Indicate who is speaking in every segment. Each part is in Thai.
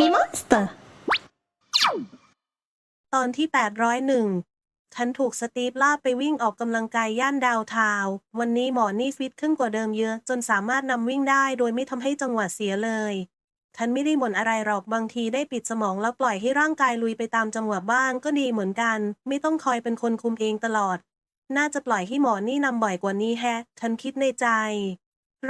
Speaker 1: มีมอนสเตอร์
Speaker 2: ตอนที่ 801 ฉันถูกสตีฟลาไปวิ่งออกกำลังกายย่านดาวทาว วันนี้หมอนี่ฟิตขึ้นกว่าเดิมเยอะ จนสามารถนำวิ่งได้โดยไม่ทำให้จังหวะเสียเลย ฉันไม่ได้บ่นอะไรหรอกบางทีได้ปิดสมองแล้วปล่อยให้ร่างกายลุยไปตามจังหวะบ้างก็ดีเหมือนกัน ไม่ต้องคอยเป็นคนคุมเองตลอด น่าจะปล่อยให้หมอนี่นำบ่อยกว่านี้แฮะ ฉันคิดในใจ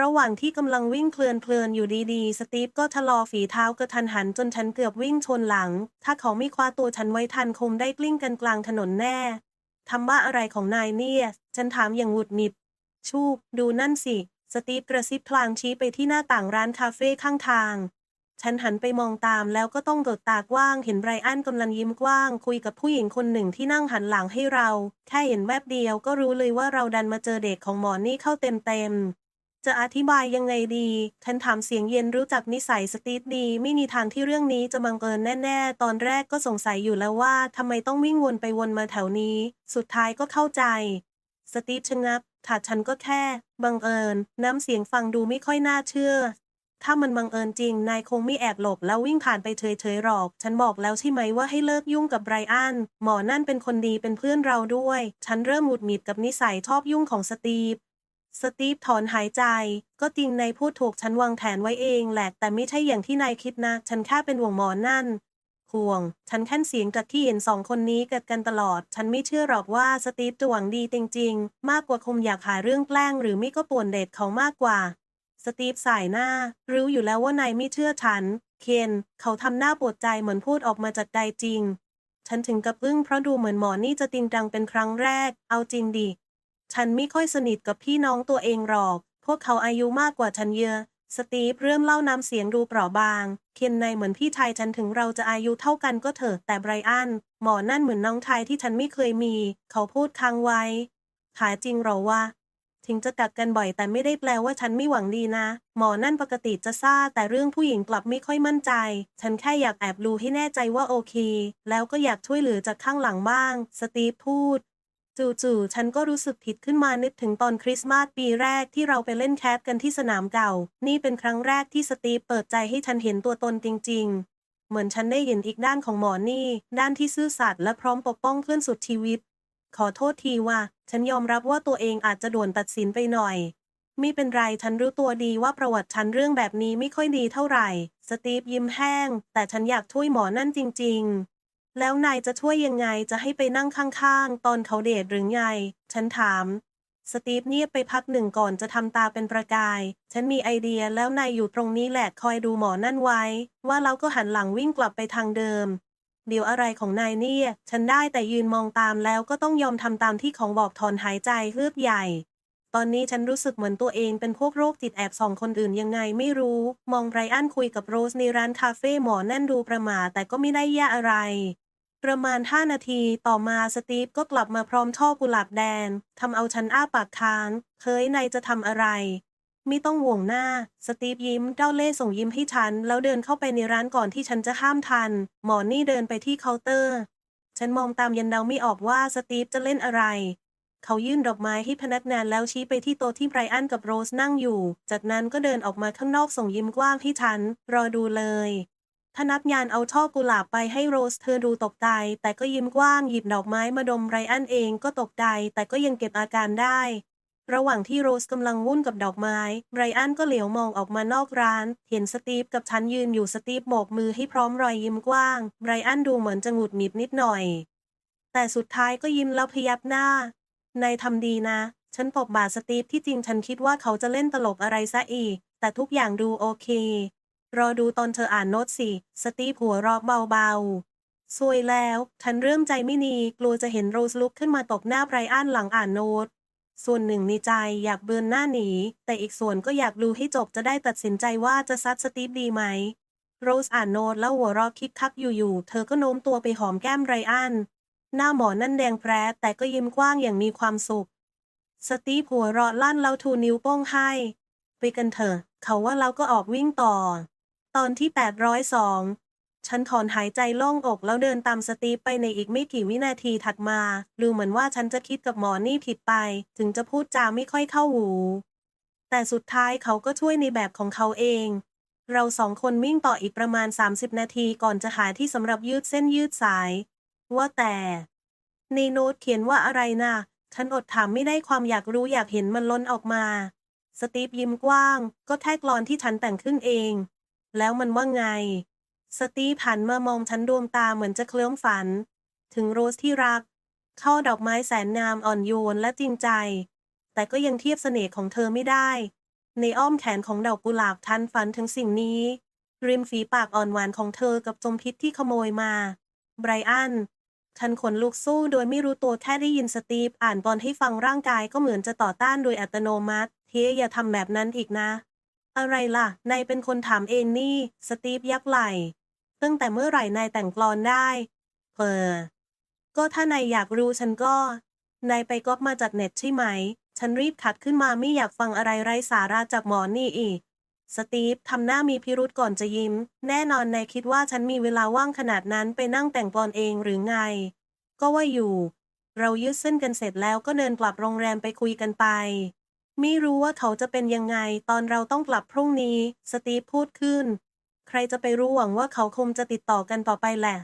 Speaker 2: ระหว่างที่กำลังวิ่งเพลินๆอยู่ดีๆ สตีฟก็ชะลอฝีเท้ากระทันหันจนฉันเกือบวิ่งชนหลัง ถ้าเขาไม่คว้าตัวฉันไว้ทันคงได้กลิ้งกันกลางถนนแน่ ทำบ้าอะไรของนายเนี่ย ฉันถามอย่างหงุดหงิด ชูบดูนั่นสิ สตีฟกระซิบพลางชี้ไปที่หน้าต่างร้านคาเฟ่ข้างทาง ฉันหันไปมองตามแล้วก็ต้องโดดตากว้างเห็นไบรอันกำลังยิ้มกว้าง คุยกับผู้หญิงคนหนึ่งที่นั่งหันหลังให้เรา แค่เห็นแวบเดียวก็รู้เลยว่าเราดันมาเจอเด็กของหมอนี่เข้าเต็มเต็มๆ จะอธิบายยังไงดี ฉันถามเสียงเย็นรู้จักนิสัยสตีฟดี ไม่มีทางที่เรื่องนี้จะบังเอิญแน่ ๆ ตอนแรกก็สงสัยอยู่แล้วว่าทำไมต้องวิ่งวนไปวนมาแถวนี้ สุดท้ายก็เข้าใจ สตีฟชะงักถัดฉันก็แค่ บังเอิญ น้ำเสียงฟังดูไม่ค่อยน่าเชื่อ ถ้ามันบังเอิญจริง นายคงไม่แอบหลบแล้ววิ่งผ่านไปเฉยๆหรอก ฉันบอกแล้วใช่ไหมว่าให้เลิกยุ่งกับไบรอัน หมอนั่นเป็นคนดีเป็นเพื่อนเราด้วย ฉันเริ่มหงุดหงิดกับนิสัยชอบยุ่งของสตีฟ สตีฟถอนหายใจ ก็จริงนายพูดถูกฉันวางแผนไว้เองแหละ แต่ไม่ใช่อย่างที่นายคิดนะ ฉันแค่เป็นห่วงหมอนั่นห่วง ฉันแค่เสียงจากที่เห็นสองคนนี้เกิดกันตลอด ฉันไม่เชื่อหรอกว่าสตีฟจะหวังดีจริง ๆ มากกว่าคงอยากหาเรื่องแกล้ง หรือไม่ก็ป่วนเดทเขามากกว่า สตีฟสายหน้า รู้อยู่แล้วว่านายไม่เชื่อฉัน เคน เขาทำหน้าปวดใจเหมือนพูดออกมาจากใจจริง ฉันถึงกับอึ้งเพราะดูเหมือนหมอนี่จะติงดังเป็นครั้งแรก เอาจริงดิ ฉันไม่ค่อยสนิทกับพี่น้องตัวเองหรอก พวกเขาอายุมากกว่าฉันเยอะสตีฟเริ่มเล่าน้ำเสียงดูเปราะบาง เคนนายเหมือนพี่ชายฉันถึงเราจะอายุเท่ากันก็เถอะ แต่ไบรอัน หมอนั่นเหมือนน้องชายที่ฉันไม่เคยมี เขาพูดค้างไว้ หาจริงเหรอวะถึงจะกัดกันบ่อยแต่ไม่ได้แปลว่าฉันไม่หวังดีนะ หมอนั่นปกติจะซ่า แต่เรื่องผู้หญิงกลับไม่ค่อยมั่นใจ ฉันแค่อยากแอบดูให้แน่ใจว่าโอเค แล้วก็อยากช่วยเหลือจากข้างหลังบ้าง สตีฟพูด จู่ๆ ฉันก็รู้สึกผิดขึ้นมานึกถึงตอนคริสต์มาสปีแรกที่เราไปเล่นแคสกันที่สนามเก่า นี่เป็นครั้งแรกที่สตีฟเปิดใจให้ฉันเห็นตัวตนจริง ๆ เหมือนฉันได้เห็นอีกด้านของหมอนี่ ด้านที่ซื่อสัตย์และพร้อมปกป้องเพื่อนสุดชีวิต ขอโทษทีว่า ฉันยอมรับว่าตัวเองอาจจะด่วนตัดสินไปหน่อย ไม่เป็นไรฉันรู้ตัวดีว่าประวัติฉันเรื่องแบบนี้ไม่ค่อยดีเท่าไหร่ สตีฟยิ้มแห้ง แต่ฉันอยากช่วยหมอนั่นจริง ๆ แล้วนายจะช่วยยังไงจะให้ไปนั่งข้างๆ ตอนเขาเดทหรือไง ฉันถาม สตีฟเงียบไปพักหนึ่งก่อนจะทำตาเป็นประกาย ฉันมีไอเดียแล้วนายอยู่ตรงนี้แหละคอยดูหมอนั่นไว้ ว่าเราก็หันหลังวิ่งกลับไปทางเดิม เดี๋ยวอะไรของนายเนี่ย ฉันได้แต่ยืนมองตามแล้วก็ต้องยอมทำตามที่ของบอกถอนหายใจเฮือกใหญ่ ตอนนี้ฉันรู้สึกเหมือนตัวเองเป็นพวกโรคจิตแอบส่องคนอื่นยังไงไม่รู้ มองไรอันคุยกับโรสในร้านคาเฟ่หมอนั่นดูประหมาแต่ก็ไม่ได้แย่อะไร ประมาณ 5 นาที ต่อมาสตีฟก็กลับมาพร้อมช่อกุหลาบแดงทำเอาฉันอ้าปากค้างเฮ้ยนายจะทำอะไร ไม่ต้องห่วงหน้า สตีฟยิ้มเจ้าเล่ส่งยิ้มให้ฉัน แล้วเดินเข้าไปในร้านก่อนที่ฉันจะห้ามทัน หมอนี่เดินไปที่เคาน์เตอร์ ฉันมองตามยันเดาไม่ออกว่าสตีฟจะเล่นอะไร เขายื่นดอกไม้ให้พนักงานแล้วชี้ไปที่โต๊ะที่ไบรอันกับโรสนั่งอยู่ จากนั้นก็เดินออกมาข้างนอกส่งยิ้มกว้างให้ฉัน รอดูเลย พนักงานเอาช่อกุหลาบไปให้โรสเธอดูตกใจ แต่ก็ยิ้มกว้างหยิบดอกไม้มาดมไรอันเองก็ตกใจ แต่ก็ยังเก็บอาการได้ ระหว่างที่โรสกำลังวุ่นกับดอกไม้ไรอันก็เหลียวมองออกมานอกร้าน เห็นสตีฟกับฉันยืนอยู่สตีฟโบกมือให้พร้อมรอยยิ้มกว้างไรอันดูเหมือนจะหงุดหงิดนิดหน่อย แต่สุดท้ายก็ยิ้มแล้วพยับหน้านายทำดีนะ ฉันตบบาสตีฟที่จริงฉันคิดว่าเขาจะเล่นตลกอะไรซะอีก แต่ทุกอย่างดูโอเค รอดูตอนเธออ่านโน้ตสิ สตีฟหัวราะเบาๆสวยแล้ว ฉันเริ่มใจไม่ดีกลัวจะเห็นโรสลุกขึ้นมาตบหน้าไบรอันหลังอ่านโน้ต ส่วนหนึ่งในใจอยากเบือนหน้าหนี แต่อีกส่วนก็อยากดูให้จบจะได้ตัดสินใจว่าจะซัดสตีฟดีไหม โรสอ่านโน้ตแล้วหัวเราะคิกคักอยู่ๆ เธอก็โน้มตัวไปหอมแก้มไรอัน หน้าหมอนั่นแดงแปรแต่ก็ยิ้มกว้างอย่างมีความสุข สตีฟหัวเราะลั่นแล้วทูนิ้วโป้งให้ ไปกันเถอะ เขาว่าเราก็ออกวิ่งต่อ ตอนที่ 802 ฉันถอนหายใจโล่งอกแล้วเดินตามสตีฟไปในอีกไม่กี่วินาทีถัดมาดูเหมือนว่าฉันจะคิดกับหมอนี่ผิดไป ถึงจะพูดจาไม่ค่อยเข้าหู แต่สุดท้ายเขาก็ช่วยในแบบของเขาเอง เราสองคนวิ่งต่ออีกประมาณ 30 นาทีก่อนจะหาที่สำหรับยืดเส้นยืดสาย ว่าแต่ ในโน้ตเขียนว่าอะไรนะฉันอดถามไม่ได้ความอยากรู้อยากเห็นมันล้นออกมา สตีฟยิ้มกว้าง ก็แทกลอนที่ฉันแต่งขึ้นเอง แล้วมันว่าไง สตีฟหันมามองฉันดวงตาเหมือนจะเคลิ้มฝัน ถึงโรสที่รัก เข้าดอกไม้แสนงามอ่อนโยนและจริงใจ แต่ก็ยังเทียบเสน่ห์ของเธอไม่ได้ ในอ้อมแขนของดอกกุหลาบทันฝันถึงสิ่งนี้ ริมฝีปากอ่อนหวานของเธอกับจมพิษที่ขโมยมา ไบรอันฉันขนลุกสู้โดยไม่รู้ตัวแค่ได้ยินสตีฟอ่านบอลให้ฟังร่างกายก็เหมือนจะต่อต้านโดยอัตโนมัติ เทียอย่าทำแบบนั้นอีกนะ อะไรล่ะ นายเป็นคนถามเองนี่ สตีฟยักไหล่ตั้งแต่เมื่อไหร่นายแต่งกลอนได้ เออ ก็ถ้านายอยากรู้ฉันก็ นายไปก๊อปมาจากเน็ตใช่ไหม ฉันรีบขัดขึ้นมาไม่อยากฟังอะไรไร้สาระจากหมอนี่อีก สตีฟทำหน้ามีพิรุษก่อนจะยิ้ม แน่นอนนายคิดว่าฉันมีเวลาว่างขนาดนั้นไปนั่งแต่งกลอนเองหรือไง ก็ว่าอยู่ เรายืดเส้นกันเสร็จแล้วก็เดินกลับโรงแรมไปคุยกันไป ไม่รู้ว่าเขาจะเป็นยังไง ตอนเราต้องกลับพรุ่งนี้ สตีฟพูดขึ้น ใครจะไปรู้หวังว่าเขาคงจะติดต่อกันต่อไปแหละ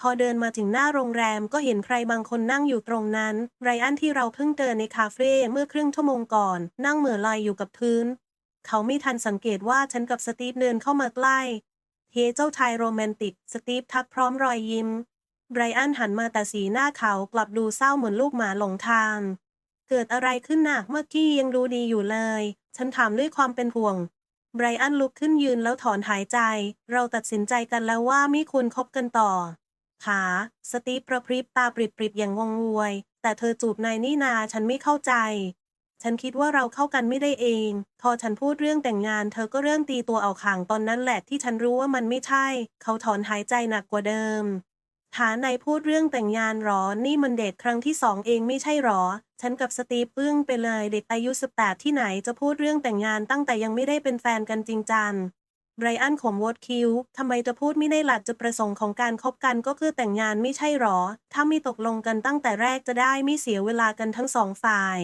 Speaker 2: พอเดินมาถึงหน้าโรงแรมก็เห็นใครบางคนนั่งอยู่ตรงนั้น ไรอันที่เราเพิ่งเจอในคาเฟ่เมื่อครึ่งชั่วโมงก่อน นั่งเหม่อลอยอยู่กับพื้น เขาไม่ทันสังเกตว่าฉันกับสตีฟเดินเข้ามาใกล้เฮเจ้าชายโรแมนติก สตีฟทักพร้อมรอยยิ้มไรอันหันมาแต่สีหน้าเขากลับดูเศร้าเหมือนลูกหมาหลงทาง เกิดอะไรขึ้นหนักเมื่อกี้ยังดูดีอยู่เลย ฉันถามด้วยความเป็นห่วง ไบรอันลุกขึ้นยืนแล้วถอนหายใจ เราตัดสินใจกันแล้วว่าไม่ควรคบกันต่อ ขา สตีฟประพริบตาปริบๆอย่างงงงวย แต่เธอจูบนายนี่นาฉันไม่เข้าใจ ฉันคิดว่าเราเข้ากันไม่ได้เอง พอฉันพูดเรื่องแต่งงาน เธอก็เริ่มตีตัวเอาข่างตอนนั้นแหละที่ฉันรู้ว่ามันไม่ใช่ เขาถอนหายใจหนักกว่าเดิมฐานในพูดเรื่องแต่งงานหรอ นี่มันเดทครั้งที่สองเองไม่ใช่หรอ ฉันกับสตีฟปึ้งไปเลยเด็กอายุสิบแปดที่ไหนจะพูดเรื่องแต่งงานตั้งแต่ยังไม่ได้เป็นแฟนกันจริงจังไบรอันขมวดคิ้ว ทำไมจะพูดไม่ได้หลักจุดประสงค์ของการคบกันก็คือแต่งงานไม่ใช่หรอ ถ้าไม่ตกลงกันตั้งแต่แรกจะได้ไม่เสียเวลากันทั้งสองฝ่าย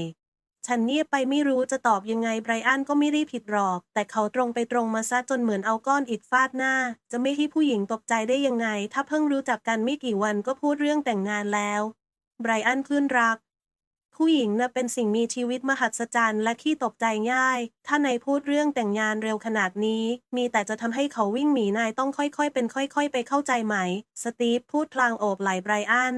Speaker 2: ฉันเงียบไปไม่รู้จะตอบยังไงไบรอันก็ไม่ได้ผิดหรอก แต่เขาตรงไปตรงมาซะจนเหมือนเอาก้อนอิฐฟาดหน้า จะไม่ให้ผู้หญิงตกใจได้ยังไง ถ้าเพิ่งรู้จักกันไม่กี่วันก็พูดเรื่องแต่งงานแล้วไบรอันคลื่นรัก ผู้หญิงน่ะเป็นสิ่งมีชีวิตมหัศจรรย์และขี้ตกใจง่าย ถ้านายพูดเรื่องแต่งงานเร็วขนาดนี้ มีแต่จะทำให้เขาวิ่งหนีนายต้องค่อยๆ เป็นค่อยๆ ไปเข้าใจไหม สตีฟพูดพลางโอบไหล่ไบรอัน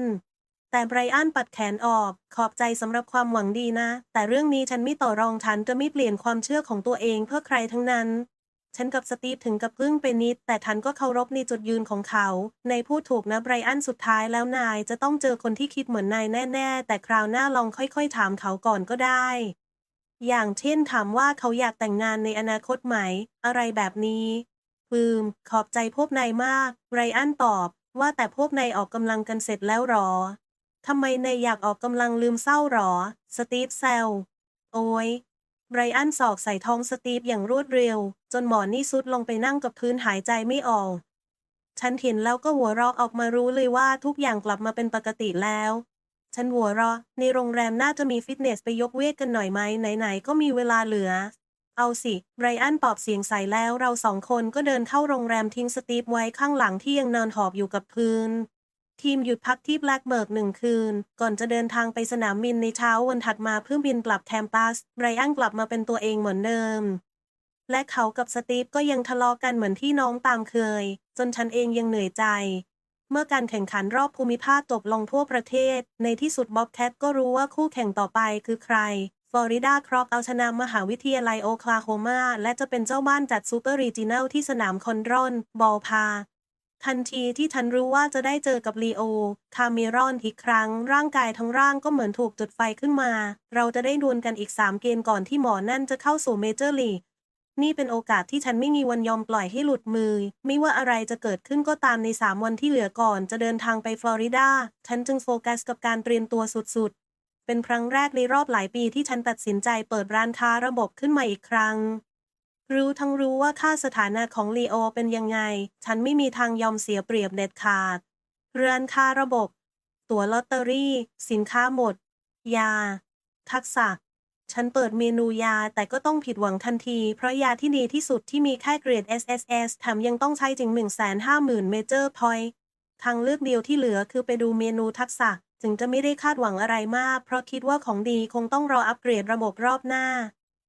Speaker 2: แต่ไบรอันปัดแขนออก ขอบใจสำหรับความหวังดีนะ แต่เรื่องนี้ฉันไม่ต่อรองฉันจะไม่เปลี่ยนความเชื่อของตัวเองเพื่อใครทั้งนั้น ฉันกับสตีฟถึงกับอึ้งไปนิด แต่ทันก็เคารพในจุดยืนของเขา ในพูดถูกนะไบรอันสุดท้ายแล้วนายจะต้องเจอคนที่คิดเหมือนนายแน่ ๆ แต่คราวหน้าลองค่อย ๆ ถามเขาก่อนก็ได้ อย่างเช่นถามว่าเขาอยากแต่งงานในอนาคตไหม อะไรแบบนี้ปืม ขอบใจพวกนายมากไบรอันตอบ ว่าแต่พวกนายออกกำลังกันเสร็จแล้วหรอทำไมนายอยากออกกำลังลืมเศร้าหรอ สตีฟแซวโอ้ย ไรอันสอกใส่ท้องสตีฟอย่างรวดเร็ว จนหมอนี่ซุดลงไปนั่งกับพื้นหายใจไม่ออก ฉันเห็นแล้วก็หัวเราะออกมารู้เลยว่าทุกอย่างกลับมาเป็นปกติแล้ว ฉันหัวเราะ ในโรงแรมน่าจะมีฟิตเนสไปยกเวทกันหน่อยไหมไหนๆก็มีเวลาเหลือ เอาสิไรอันปอบเสียงใส่แล้วเราสองคนก็เดินเข้าโรงแรมทิ้งสตีฟไว้ข้างหลังที่ยังนอนหอบอยู่กับพื้น ทีมหยุดพักที่แบล็กเบิร์กหนึ่งคืน ก่อนจะเดินทางไปสนามบินในเช้าวันถัดมาเพื่อบินกลับแคมปัสไบรอันกลับมาเป็นตัวเองเหมือนเดิม และเขากับสตีฟก็ยังทะเลาะกันเหมือนที่น้องตามเคย จนฉันเองยังเหนื่อยใจ เมื่อการแข่งขันรอบภูมิภาคจบลงทั่วประเทศ ในที่สุดบ๊อบแคทก็รู้ว่าคู่แข่งต่อไปคือใครฟลอริดาครอกเอาชนะมหาวิทยาลัยโอคลาโฮมาและจะเป็นเจ้าบ้านจัดซูเปอร์รีจินัลที่สนามคอนรอน บอลพาร์ ทันทีที่ฉันรู้ว่าจะได้เจอกับลีโอ คาเมรอนอีกครั้ง ร่างกายทั้งร่างก็เหมือนถูกจุดไฟขึ้นมา เราจะได้ดวลกันอีก 3 เกมก่อนที่หมอนั่นจะเข้าสู่เมเจอร์ลีก นี่เป็นโอกาสที่ฉันไม่มีวันยอมปล่อยให้หลุดมือ ไม่ว่าอะไรจะเกิดขึ้นก็ตามใน 3 วันที่เหลือก่อนจะเดินทางไปฟลอริดา ฉันจึงโฟกัสกับการเตรียมตัวสุดๆ เป็นครั้งแรกในรอบหลายปีที่ฉันตัดสินใจเปิดร้านค้าระบบขึ้นมาอีกครั้ง รู้ทั้งรู้ว่าค่าสถานะของลีโอเป็นยังไง ฉันไม่มีทางยอมเสียเปรียบเด็ดขาด เรือนค่าระบบ ตั๋วลอตเตอรี่ สินค้าหมด ยา ทักษะ ฉันเปิดเมนูยาแต่ก็ต้องผิดหวังทันที เพราะยาที่ดีที่สุดที่มีค่าเกรด SSS แถมยังต้องใช้ถึง 150,000 Major Point ทางเลือกเดียวที่เหลือคือไปดูเมนูทักษะถึงจะไม่ได้คาดหวังอะไรมาก เพราะคิดว่าของดีคงต้องรออัปเกรดระบบรอบหน้า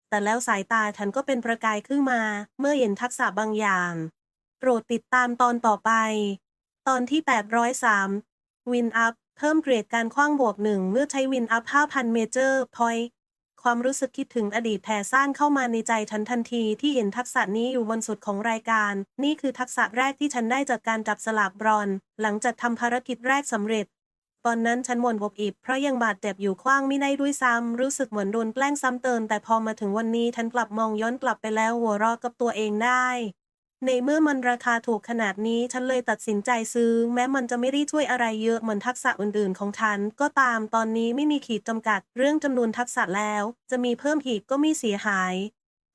Speaker 2: แต่แล้วสายตาฉันก็เป็นประกายขึ้นมา เมื่อเห็นทักษะบางอย่าง โปรดติดตามตอนต่อไป ตอนที่ 803 วินอัพ เพิ่มเกรดการคว้างบวกหนึ่งเมื่อใช้วินอัพ 5,000 เมเจอร์พอยต์ความรู้สึกคิดถึงอดีตแผ่ซ่านเข้ามาในใจฉันทันทีที่เห็นทักษะนี้อยู่บนสุดของรายการ นี่คือทักษะแรกที่ฉันได้จากการจับสลากบรอน หลังจากทำภารกิจแรกสำเร็จ ตอนนั้นฉันหม่นบกอิบเพราะยังบาดเจ็บอยู่คว้างไม่ได้ด้วยซ้ำรู้สึกเหมือนโดนแกล้งซ้ำเติมแต่พอมาถึงวันนี้ฉันกลับมองย้อนกลับไปแล้วหัวเราะกับตัวเองได้ ในเมื่อมันราคาถูกขนาดนี้ฉันเลยตัดสินใจซื้อ แม้มันจะไม่ได้ช่วยอะไรเยอะเหมือนทักษะอื่นๆ ของฉัน ก็ตามตอนนี้ไม่มีขีดจำกัด เรื่องจำนวนทักษะแล้ว จะมีเพิ่มอีกก็ไม่เสียหาย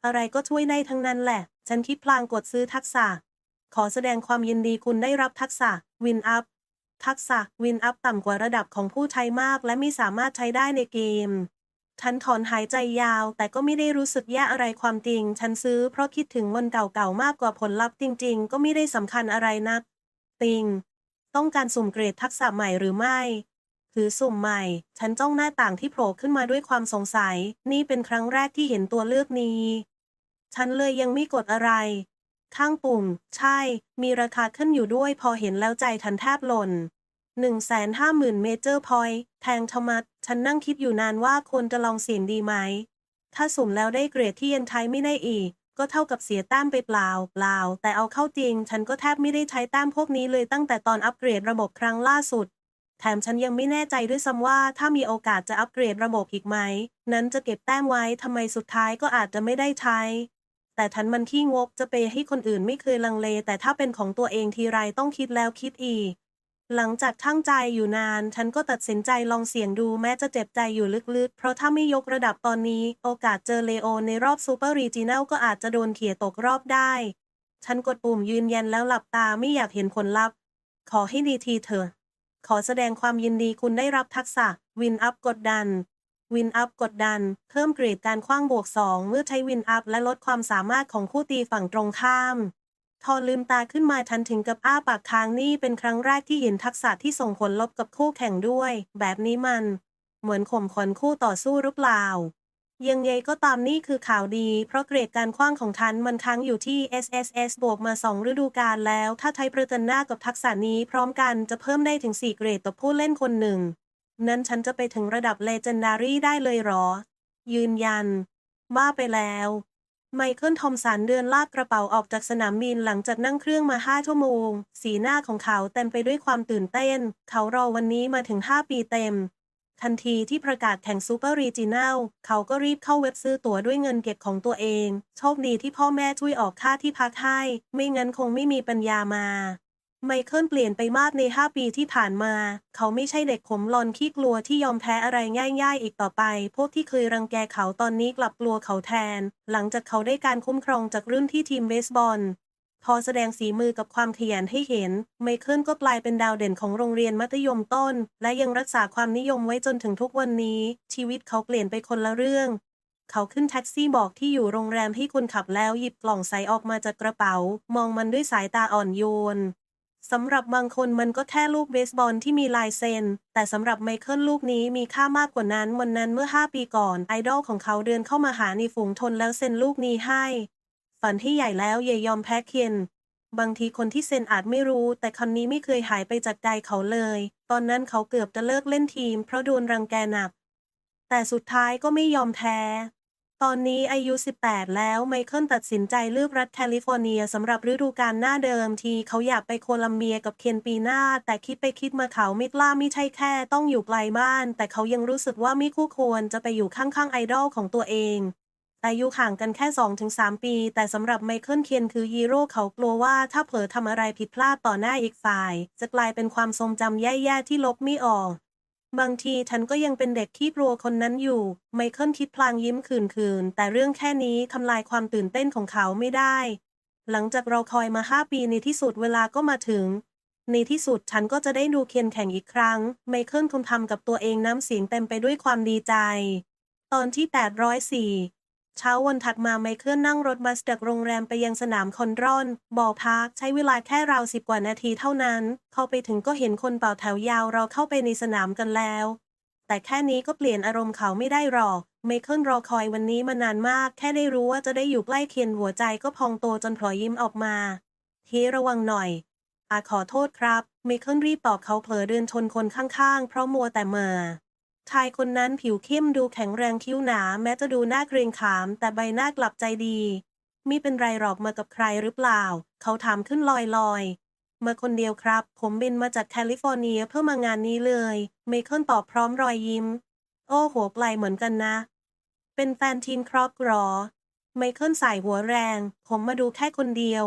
Speaker 2: อะไรก็ช่วยได้ทั้งนั้นแหละ ฉันคิดพลางกดซื้อทักษะขอแสดงความยินดีคุณได้รับทักษะวินอัพ ทักษะวินอัพต่ำกว่าระดับของผู้ใช้มาก และไม่สามารถใช้ได้ในเกม ฉันถอนหายใจยาว แต่ก็ไม่ได้รู้สึกแย่อะไรความจริง ฉันซื้อเพราะคิดถึงวันเก่าๆมากกว่าผลลัพธ์จริง ๆ ก็ไม่ได้สำคัญอะไรนัก ติง ต้องการสุ่มเกรดทักษะใหม่หรือไม่ถือสุ่มใหม่ ฉันจ้องหน้าต่างที่โผล่ขึ้นมาด้วยความสงสัย นี่เป็นครั้งแรกที่เห็นตัวเลือกนี้ ฉันเลยยังไม่กดอะไร ข้างปุ่ม ใช่ มีราคาขึ้นอยู่ด้วยพอเห็นแล้วใจทันแทบหล่นหนึ่งแสนห้าหมื่นเมเจอร์พอยต์แทงทมัด ฉันนั่งคิดอยู่นานว่าควรจะลองเสี่ยงดีไหม ถ้าสุ่มแล้วได้เกรดที่ยังใช้ไม่ได้อีก ก็เท่ากับเสียแต้มไปเปล่า เปล่า แต่เอาเข้าจริง ฉันก็แทบไม่ได้ใช้แต้มพวกนี้เลยตั้งแต่ตอนอัปเกรดระบบครั้งล่าสุด แถมฉันยังไม่แน่ใจด้วยซ้ำว่า ถ้ามีโอกาสจะอัปเกรดระบบอีกไหม นั้นจะเก็บแต้มไว้ทำไมสุดท้ายก็อาจจะไม่ได้ใช้ แต่ทันมันขี้งกจะไปให้คนอื่นไม่เคยลังเล แต่ถ้าเป็นของตัวเองทีไรต้องคิดแล้วคิดอีก หลังจากทั้งใจอยู่นาน ฉันก็ตัดสินใจลองเสี่ยงดูแม้จะเจ็บใจอยู่ลึกๆ เพราะถ้าไม่ยกระดับตอนนี้ โอกาสเจอเลโอในรอบซูเปอร์รีจินัลก็อาจจะโดนเขี่ยตกรอบได้ ฉันกดปุ่มยืนยันแล้วหลับตาไม่อยากเห็นผลลัพธ์ ขอให้ดีทีเถอะขอแสดงความยินดีคุณได้รับทักษะ วินอัพกดดัน วินอัพกดดัน เพิ่มเกรดการคว้างบวก 2 เมื่อใช้วินอัพและลดความสามารถของคู่ตีฝั่งตรงข้าม ทอลืมตาขึ้นมาทันถึงกับอ้าปากค้างนี่เป็นครั้งแรกที่เห็นทักษะที่ส่งผลลบกับคู่แข่งด้วย แบบนี้มัน เหมือนข่มขวัญคู่ต่อสู้หรือเปล่ายังไงก็ตามนี่คือข่าวดี เพราะเกรดการคว้างของทันมันค้างอยู่ที่ SSS บวกมา 2 ฤดูกาลแล้ว ถ้าใช้ประจันหน้ากับทักษะนี้พร้อมกันจะเพิ่มได้ถึง 4 เกรดต่อผู้เล่นคนหนึ่ง นั้นฉันจะไปถึงระดับเลเจนดารี่ได้เลยหรอ ยืนยันว่าไปแล้ว ไมเคิลทอมสันเดินลากกระเป๋าออกจากสนามบินหลังจากนั่งเครื่องมาห้าชั่วโมง สีหน้าของเขาเต็มไปด้วยความตื่นเต้น เขารอวันนี้มาถึง5ปีเต็ม ทันทีที่ประกาศแข่งซูเปอร์รีจินัลเขาก็รีบเข้าเว็บซื้อตั๋วด้วยเงินเก็บของตัวเอง โชคดีที่พ่อแม่ช่วยออกค่าที่พักให้ ไม่งั้นคงไม่มีปัญญามา ไมเคิลเปลี่ยนไปมากใน 5 ปีที่ผ่านมา เขาไม่ใช่เด็กผมลอนขี้กลัวที่ยอมแพ้อะไรง่าย ๆ อีกต่อไป พวกที่เคยรังแกเขาตอนนี้กลับกลัวเขาแทน หลังจากเขาได้การคุ้มครองจากรุ่นที่ทีมเบสบอล พอแสดงสีมือกับความขยันให้เห็น ไมเคิลก็กลายเป็นดาวเด่นของโรงเรียนมัธยมต้น และยังรักษาความนิยมไว้จนถึงทุกวันนี้ ชีวิตเขาเปลี่ยนไปคนละเรื่องเขาขึ้นแท็กซี่บอกที่อยู่โรงแรมให้คนขับแล้วหยิบกล่องใสออกมาจากกระเป๋า มองมันด้วยสายตาอ่อนโยน สำหรับบางคนมันก็แค่ลูกเบสบอลที่มีลายเซ็น แต่สำหรับไมเคิลลูกนี้มีค่ามากกว่านั้น วันนั้นเมื่อ 5 ปีก่อน ไอดอลของเขาเดินเข้ามาหาในฝูงชนแล้วเซ็นลูกนี้ให้ ฝันที่ใหญ่แล้วอย่ายอมแพ้เคียน บางทีคนที่เซ็นอาจไม่รู้ แต่คนนี้ไม่เคยหายไปจากใจเขาเลย ตอนนั้นเขาเกือบจะเลิกเล่นทีม เพราะโดนรังแกหนัก แต่สุดท้ายก็ไม่ยอมแพ้ ตอนนี้อายุ 18 แล้ว ไมเคิลตัดสินใจเลือกรัฐแคลิฟอร์เนียสำหรับฤดูกาลหน้าเดิมทีเขาอยากไปโคลัมเบียกับเคนปีหน้า แต่คิดไปคิดมาเขาไม่กล้าไม่ใช่แค่ ต้องอยู่ไกลบ้าน แต่เขายังรู้สึกว่าไม่คู่ควรจะไปอยู่ข้างๆไอดอลของตัวเองอายุห่างกันแค่ 2-3 ปี แต่สำหรับไมเคิลเคียนคือฮีโร่เขากลัวว่าถ้าเผลอทำอะไรผิดพลาดต่อหน้าอีกฝ่าย จะกลายเป็นความทรงจำแย่ๆที่ลบไม่ออก บางทีฉันก็ยังเป็นเด็กที่กลัวคนนั้นอยู่ ไมเคิลคิดพลางยิ้มคืนๆ แต่เรื่องแค่นี้ทำลายความตื่นเต้นของเขาไม่ได้ หลังจากเราคอยมาห้าปีในที่สุดเวลาก็มาถึง ในที่สุดฉันก็จะได้ดูเคียนแข่งอีกครั้ง ไมเคิลคงทำกับตัวเองน้ำเสียงเต็มไปด้วยความดีใจ ตอนที่ 804 เช้าวันถัดมาไมเคิลนั่งรถบัสจากโรงแรมไปยังสนามคอนรอน บอพาร์คใช้เวลาแค่ราวสิบกว่านาทีเท่านั้น เข้าไปถึงก็เห็นคนเป่าแถวยาวเราเข้าไปในสนามกันแล้ว แต่แค่นี้ก็เปลี่ยนอารมณ์เขาไม่ได้หรอกไมเคิลรอคอยวันนี้มานานมาก แค่ได้รู้ว่าจะได้อยู่ใกล้เคียนหัวใจก็พองโตจนพลอยยิ้มออกมาเทระวังหน่อยอาขอโทษครับไมเคิลรีบตอบเขาเผลอเดินชนคนข้างๆ เพราะมัวแต่เมอ ชายคนนั้นผิวเข้มดูแข็งแรงคิ้วหนาแม้จะดูน่าเกรงขาม แต่ใบหน้ากลับใจดีมิเป็นไรหรอกมากับใครหรือเปล่า เขาถามขึ้นลอยๆมาคนเดียวครับ ผมบินมาจากแคลิฟอร์เนียเพื่อมางานนี้เลยไมเคิลตอบพร้อมรอยยิ้ม โอ้โหไกลเหมือนกันนะ เป็นแฟนทีมครอบหรอไมเคิลใส่หัวแรง ผมมาดูแค่คนเดียว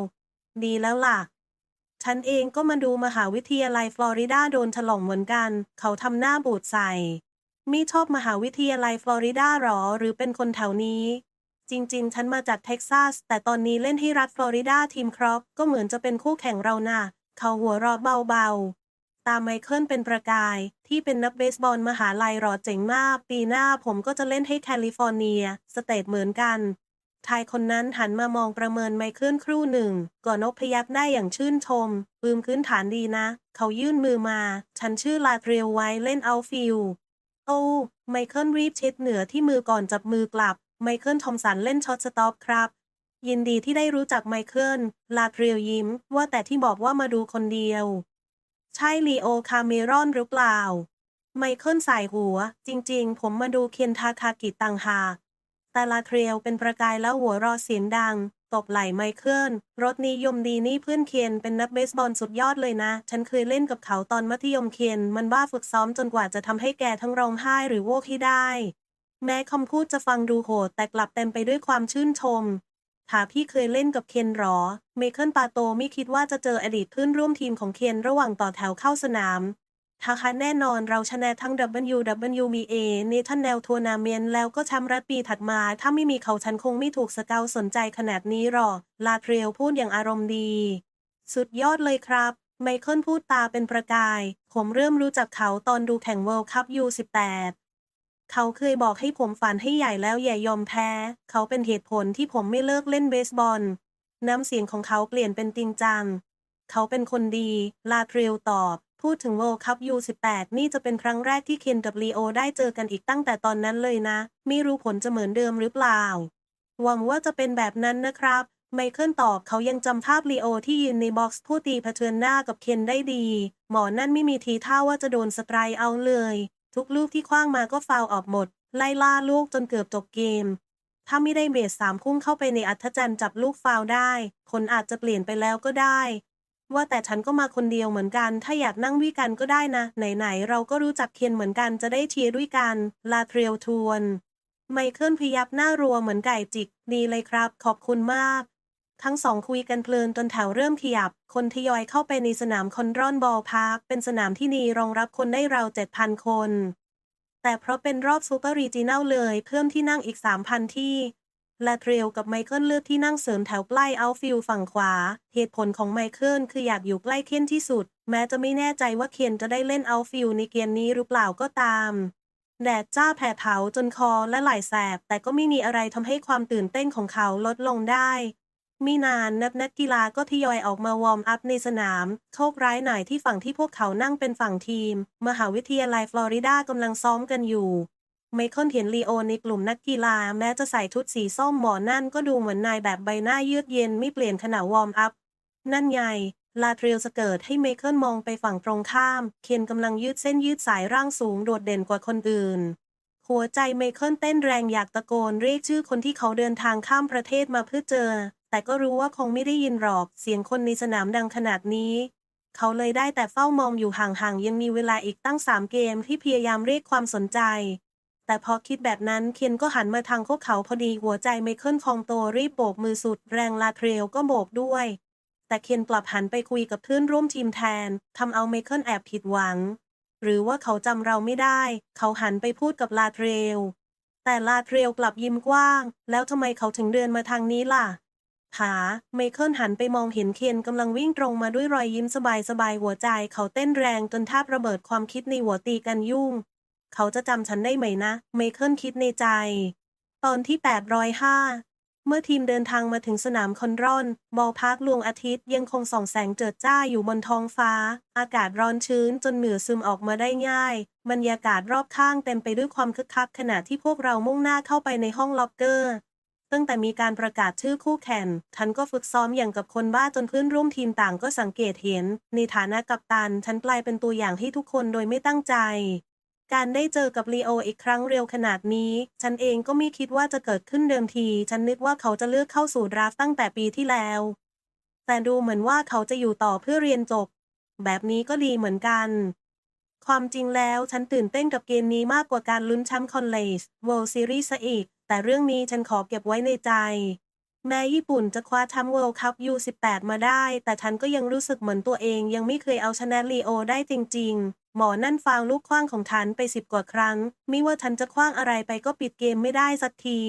Speaker 2: ดีแล้วล่ะ ฉันเองก็มาดูมหาวิทยาลัยฟลอริดาโดนถล่มเหมือนกัน เขาทำหน้าบูดใส่ มี่ชอบมหาวิทยาลัยฟลอริดาหรอ หรือเป็นคนแถวนี้ จริง ๆ ฉันมาจากเท็กซัส แต่ตอนนี้เล่นที่รัฐฟลอริดาทีมครอปก็เหมือนจะเป็นคู่แข่งเรานะ่ะ เขาหัวเราะเบาๆ ตามไมเคิลเป็นประกาย ที่เป็นนักเบสบอลมหาลัยหรอเจ๋งมาก ปีหน้าผมก็จะเล่นให้แคลิฟอร์เนีย สเตทเหมือนกันชายคนนั้นหันมามองประเมินไมเคิลครู่หนึ่ง ก่อนนกพยักได้อย่างชื่นชมปืมพื้นฐานดีนะ เขายื่นมือมา ฉันชื่อลาเทรียลไว้เล่นเอาฟิล โอ้ไมเคิลรีบเช็ดเหนือที่มือก่อนจับมือกลับ ไมเคิลทอมสันเล่นช็อตสต็อปครับ ยินดีที่ได้รู้จักไมเคิล ลาเทรียลยิ้ม ว่าแต่ที่บอกว่ามาดูคนเดียว ใช่ลีโอคาเมรอนหรือเปล่า ไมเคิลใส่หัว จริงๆ ผมมาดูเคนทาคากิต่างหากแต่ลาเทรียลเป็นประกายแล้วหัวรอเสียงดัง ตบไหล่ไมเคิลรถนิยมดีนี่เพื่อนเคียนเป็นนักเบสบอลสุดยอดเลยนะ ฉันเคยเล่นกับเขาตอนมัธยมเคียน มันบ้าฝึกซ้อมจนกว่าจะทำให้แกทั้งร้องไห้หรือโวกให้ได้ แม้คำพูดจะฟังดูโหดแต่กลับเต็มไปด้วยความชื่นชมถ้าพี่เคยเล่นกับเคนหรอ เมเคิลปาโตไม่คิดว่าจะเจออดีตเพื่อนร่วมทีมของเคนระหว่างต่อแถวเข้าสนาม ทาคะแน่นอนเราชนะทั้ง WWBA เนทันแนลทัวร์นาเมนต์แล้วก็แชมป์รัฐปีถัดมา ถ้าไม่มีเขาฉันคงไม่ถูกสเกาสนใจขนาดนี้หรอก ลาเทรียลพูดอย่างอารมณ์ดี สุดยอดเลยครับ ไมเคิลพูดตาเป็นประกาย ผมเริ่มรู้จักเขาตอนดูแข่งเวิลด์คัพยู18เขาเคยบอกให้ผมฝันให้ใหญ่แล้วอย่ายอมแพ้ เขาเป็นเหตุผลที่ผมไม่เลิกเล่นเบสบอล น้ำเสียงของเขาเปลี่ยนเป็นจริงจัง เขาเป็นคนดี ลาเทรียลตอบ พูดถึง World Cup U18 นี่จะเป็นครั้งแรกที่เคนกับลีโอได้เจอกันอีกตั้งแต่ตอนนั้นเลยนะ ไม่รู้ผลจะเหมือนเดิมหรือเปล่า หวังว่าจะเป็นแบบนั้นนะครับ ไมเคิลตอบเขายังจำภาพลีโอที่ยืนในบ็อกซ์ผู้ตีเผชิญหน้ากับเคนได้ดี หมอนั่นไม่มีทีท่าว่าจะโดนสไตร์เอาเลย ทุกลูกที่คว้างมาก็ฟาวออกหมด ไล่ล่าลูกจนเกือบจบเกม ถ้าไม่ได้เบสสามพุ่งเข้าไปในอัธจันทร์จับลูกฟาวได้ผลอาจจะเปลี่ยนไปแล้วก็ได้ ว่าแต่ฉันก็มาคนเดียวเหมือนกัน ถ้าอยากนั่งวิกันก็ได้นะ ไหนๆ เราก็รู้จักเคียนเหมือนกันจะได้เชียร์ด้วยกัน ลาเทรียลทวน ไมเคิลพยับหน้ารัวเหมือนไก่จิก ดีเลยครับ ขอบคุณมาก ทั้งสองคุยกันเพลินจนแถวเริ่มขยับ คนทยอยเข้าไปในสนามคอนรอนบอลพาร์ค เป็นสนามที่ดีรองรับคนได้ราว7,000คน แต่เพราะเป็นรอบซูเปอร์รีจินัลเลย เพิ่มที่นั่งอีก3,000ที่ แลาเทรลกับไมเคิลเลือกที่นั่งเสริมแถวใกล้เอาฟิลฝั่งขวา เหตุผลของไมเคิลคืออยากอยู่ใกล้เคนที่สุด แม้จะไม่แน่ใจว่าเคนจะได้เล่นเอาฟิลในเกมนี้หรือเปล่าก็ตาม แดดจ้าแผดเผาจนคอและไหล่แสบ แต่ก็ไม่มีอะไรทำให้ความตื่นเต้นของเขาลดลงได้ไม่นานนักนักกีฬาก็ทยอยออกมาวอร์มอัพในสนามโชคร้ายหน่อยที่ฝั่งที่พวกเขานั่งเป็นฝั่งทีม มหาวิทยาลัยฟลอริดากำลังซ้อมกันอยู่ ไมเคิลเห็นลีโอในกลุ่มนักกีฬา แม้จะใส่ชุดสีส้มหมอนั่นก็ดูเหมือนนายแบบใบหน้ายือกเย็นไม่เปลี่ยนขณะวอร์มอัพ นั่นไง ลาเทรียลสเกิร์ตให้ไมเคิลมองไปฝั่งตรงข้าม เคนกำลังยืดเส้นยืดสายร่างสูงโดดเด่นกว่าคนอื่น หัวใจไมเคิลเต้นแรงอยากตะโกนเรียกชื่อคนที่เขาเดินทางข้ามประเทศมาเพื่อเจอ แต่ก็รู้ว่าคงไม่ได้ยินหรอกเสียงคนในสนามดังขนาดนี้เขาเลยได้แต่เฝ้ามองอยู่ห่างๆ ยังมีเวลาอีกตั้งสามเกมที่พยายามเรียกความสนใจ แต่พอคิดแบบนั้นเคนก็หันมาทางพวกเขาพอดีหัวใจไมเคิลคองโตรีบโบกมือสุดแรงลาเทรลก็โบกด้วย แต่เคนกลับหันไปคุยกับเพื่อนร่วมทีมแทนทำเอาไมเคิลแอบผิดหวัง หรือว่าเขาจำเราไม่ได้ เขาหันไปพูดกับลาเทรล แต่ลาเทรลกลับยิ้มกว้าง แล้วทำไมเขาถึงเดินมาทางนี้ล่ะหาไมเคิลหันไปมองเห็นเคนกำลังวิ่งตรงมาด้วยรอยยิ้มสบายๆหัวใจ เขาเต้นแรงจนแทบระเบิดความคิดในหัวตีกันยุ่ง เขาจะจำฉันได้ไหมนะ ไมเคิลคิดในใจ ตอนที่ 805 เมื่อทีมเดินทางมาถึงสนามคอนรอนบอลพักลวงอาทิตย์ยังคงส่องแสงเจิดจ้าอยู่บนท้องฟ้า อากาศร้อนชื้นจนเหงื่อซึมออกมาได้ง่าย บรรยากาศรอบข้างเต็มไปด้วยความคึกคักขณะที่พวกเรามุ่งหน้าเข้าไปในห้องล็อกเกอร์ตั้งแต่มีการประกาศชื่อคู่แข่งฉันก็ฝึกซ้อมอย่างกับคนบ้าจนเพื่อนร่วมทีมต่างก็สังเกตเห็น ในฐานะกัปตัน ฉันกลายเป็นตัวอย่างให้ทุกคนโดยไม่ตั้งใจ การได้เจอกับลีโออีกครั้งเร็วขนาดนี้ ฉันเองก็ไม่คิดว่าจะเกิดขึ้นเดิมที ฉันนึกว่าเขาจะเลือกเข้าสู่ดราฟตั้งแต่ปีที่แล้ว แต่ดูเหมือนว่าเขาจะอยู่ต่อเพื่อเรียนจบ แบบนี้ก็ดีเหมือนกัน ความจริงแล้วฉันตื่นเต้นกับเกมนี้มากกว่าการลุ้นแชมป์คอนเลจ World Series ซะอีก แต่เรื่องนี้ฉันขอเก็บไว้ในใจ แม้ญี่ปุ่นจะคว้าแชมป์ World Cup U18 มาได้ แต่ฉันก็ยังรู้สึกเหมือนตัวเองยังไม่เคยเอาชนะลีโอได้จริง ๆ หมอนั่นฟางลูกคว้างของฉันไปสิบกว่าครั้ง ไม่ว่าฉันจะคว้างอะไรไปก็ปิดเกมไม่ได้สักที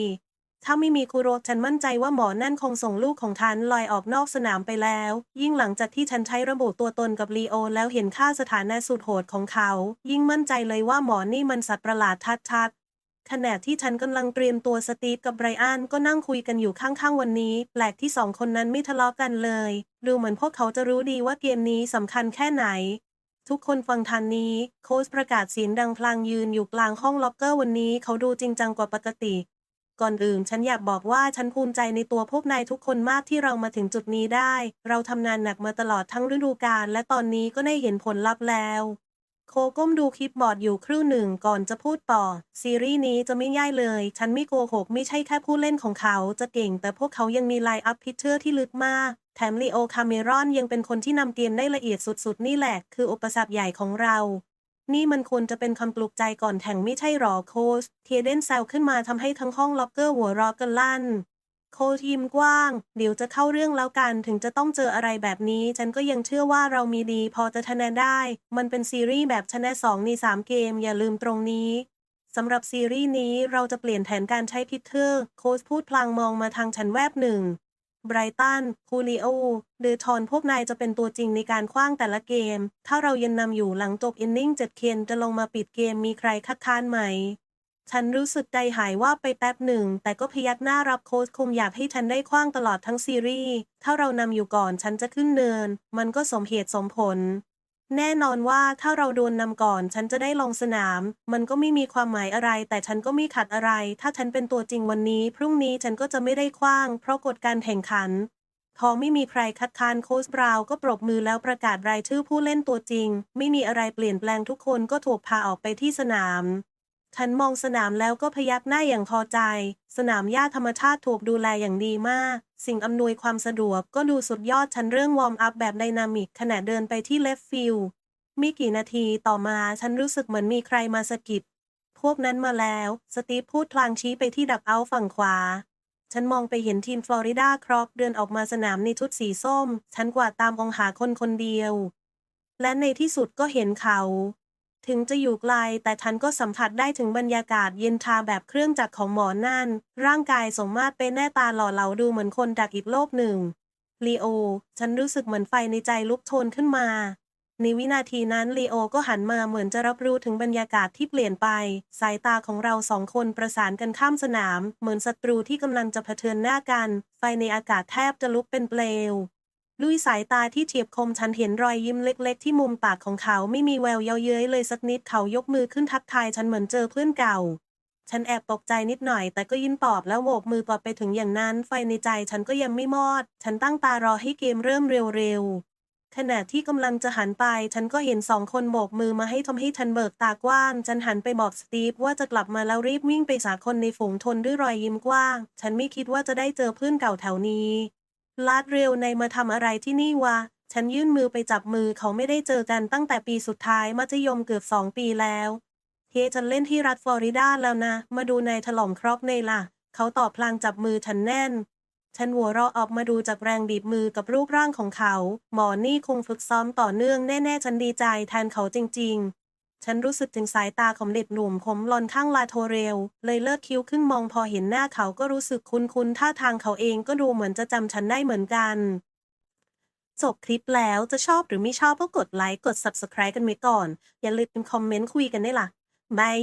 Speaker 2: ถ้าไม่มีคุโรฉันมั่นใจว่าหมอนั่นคงส่งลูกของฉันลอยออกนอกสนามไปแล้ว ยิ่งหลังจากที่ฉันใช้ระบุตัวตนกับลีโอแล้วเห็นค่าสถานะสุดโหดของเขา ยิ่งมั่นใจเลยว่าหมอนี่มันสัตว์ประหลาดชัดๆ ขณะที่ฉันกำลังเตรียมตัวสตีฟกับไบรอันก็นั่งคุยกันอยู่ข้างๆวันนี้ แปลกที่สองคนนั้นไม่ทะเลาะกันเลย ดูเหมือนพวกเขาจะรู้ดีว่าเกมนี้สำคัญแค่ไหน ทุกคนฟังทันนี้ โค้ชประกาศเสียงดังพลางยืนอยู่กลางห้องล็อกเกอร์วันนี้เขาดูจริงจังกว่าปกติ ก่อนอื่นฉันอยากบอกว่าฉันภูมิใจในตัวพวกนายทุกคนมากที่เรามาถึงจุดนี้ได้ เราทำงานหนักมาตลอดทั้งฤดูกาลและตอนนี้ก็ได้เห็นผลลัพธ์แล้ว โคก้มดูคลิปบอร์ดอยู่ครู่หนึ่งก่อนจะพูดต่อ ซีรีส์นี้จะไม่ย่ายเลย ฉันไม่โกหกไม่ใช่แค่ผู้เล่นของเขาจะเก่ง แต่พวกเขายังมีไลน์อัพพิเชอร์ที่ลึกมาก แถมลีโอคาเมรอนยังเป็นคนที่นำเกมได้ละเอียดสุดๆ นี่แหละ คืออุปสรรคใหญ่ของเรา นี่มันควรจะเป็นคำปลุกใจก่อนแข่งไม่ใช่หรอโค้ชเทเดนแซวขึ้นมาทำให้ทั้งห้องล็อกเกอร์หัวรอกันลั่น โค้ชยิ้มกว้าง เดี๋ยวจะเข้าเรื่องแล้วกัน ถึงจะต้องเจออะไรแบบนี้ ฉันก็ยังเชื่อว่าเรามีดีพอจะชนะได้ มันเป็นซีรีส์แบบชนะสองในสามเกม อย่าลืมตรงนี้สำหรับซีรีส์นี้เราจะเปลี่ยนแผนการใช้พิทเทอร์ โค้ชพูดพลางมองมาทางฉันแวบหนึ่งไบรตัน คูลิโอ เดอทอน พวกนายจะเป็นตัวจริงในการคว้างแต่ละเกม ถ้าเรายังนำอยู่หลังจบอินนิ่งเจ็ดเคนจะลงมาปิดเกมมีใครคัดค้านไหม ฉันรู้สึกใจหายว่าไปแป๊บหนึ่ง แต่ก็พยักหน้ารับโค้ชคงอยากให้ฉันได้คว้างตลอดทั้งซีรีส์ ถ้าเรานำอยู่ก่อนฉันจะขึ้นเนิน มันก็สมเหตุสมผล แน่นอนว่าถ้าเราโดนนำก่อน ฉันจะได้ลงสนาม มันก็ไม่มีความหมายอะไร แต่ฉันก็ไม่ขัดอะไร ถ้าฉันเป็นตัวจริงวันนี้ พรุ่งนี้ฉันก็จะไม่ได้คว้าง เพราะกฎการแข่งขันพอไม่มีใครคัดค้านโค้ชบราวก็ปรบมือแล้วประกาศรายชื่อผู้เล่นตัวจริง ไม่มีอะไรเปลี่ยนแปลงทุกคนก็ถูกพาออกไปที่สนาม ฉันมองสนามแล้วก็พยักหน้าอย่างพอใจ สนามหญ้าธรรมชาติถูกดูแลอย่างดีมาก สิ่งอำนวยความสะดวกก็ดูสุดยอดฉันเรื่องวอร์มอัพแบบไดนามิกขณะเดินไปที่เลฟฟิลไม่กี่นาทีต่อมาฉันรู้สึกเหมือนมีใครมาสะกิด พวกนั้นมาแล้ว สตีฟพูดพลางชี้ไปที่ดักเอาท์ฝั่งขวา ฉันมองไปเห็นทีมฟลอริดาครอปเดินออกมาสนามในชุดสีส้ม ฉันกวาดตามองหาคนคนเดียว และในที่สุดก็เห็นเขา ถึงจะอยู่ไกล แต่ฉันก็สัมผัสได้ถึงบรรยากาศเย็นชาแบบเครื่องจักรของหมอนั่น ร่างกายสมมาตรเป็นแน่ตาหล่อเหลาดูเหมือนคนจากอีกโลกหนึ่งลีโอ ฉันรู้สึกเหมือนไฟในใจลุกโชนขึ้นมาในวินาทีนั้นลีโอก็หันมาเหมือนจะรับรู้ถึงบรรยากาศที่เปลี่ยนไป สายตาของเราสองคนประสานกันข้ามสนาม เหมือนศัตรูที่กำลังจะเผชิญหน้ากัน ไฟในอากาศแทบจะลุกเป็นเปลว ด้วยสายตาที่เฉียบคมฉันเห็นรอยยิ้มเล็ก ๆ ที่มุมปากของเขาไม่มีแววเย้าเย้ยเลยสักนิดเขายกมือขึ้นทักทายฉันเหมือนเจอเพื่อนเก่า ฉันแอบตกใจนิดหน่อย แต่ก็ยิ้มปลอบแล้วโบกมือปลอบไปถึงอย่างนั้น ไฟในใจฉันก็ยังไม่มอด ฉันตั้งตารอให้เกมเริ่มเร็วๆขณะที่กำลังจะหันไป ฉันก็เห็นสองคนโบกมือมาให้ทำให้ฉันเบิกตากว้าง ฉันหันไปบอกสตีฟว่าจะกลับมาแล้วรีบวิ่งไปสาคนในฝูงทนด้วยรอยยิ้มกว้าง ฉันไม่คิดว่าจะได้เจอเพื่อนเก่าแถวนี้ ลาดเร็วในมาทำอะไรที่นี่วะ ฉันยื่นมือไปจับมือเขาไม่ได้เจอกันตั้งแต่ปีสุดท้ายมัธยมเกือบสองปีแล้วเฮฉันเล่นที่รัฐฟลอริดาแล้วนะ มาดูนายถล่มครอกในล่ะ เขาตอบพลางจับมือฉันแน่น ฉันหัวเราะออกมาดูจากแรงบีบมือกับรูปร่างของเขา หมอนี่คงฝึกซ้อมต่อเนื่องแน่ๆฉันดีใจแทนเขาจริง ๆ ฉันรู้สึกถึงสายตาของเด็กหนุ่มผมลอนข้างลาโทเรล เลยเลิกคิ้วขึ้นมองพอเห็นหน้าเขาก็รู้สึกคุ้นๆท่าทางเขาเองก็ดูเหมือนจะจำฉันได้เหมือนกันจบคลิปแล้วจะชอบหรือไม่ชอบก็กดไลค์ กด Subscribe กันไว้ก่อน อย่าลืมคอมเมนต์คุยกันได้ล่ะบาย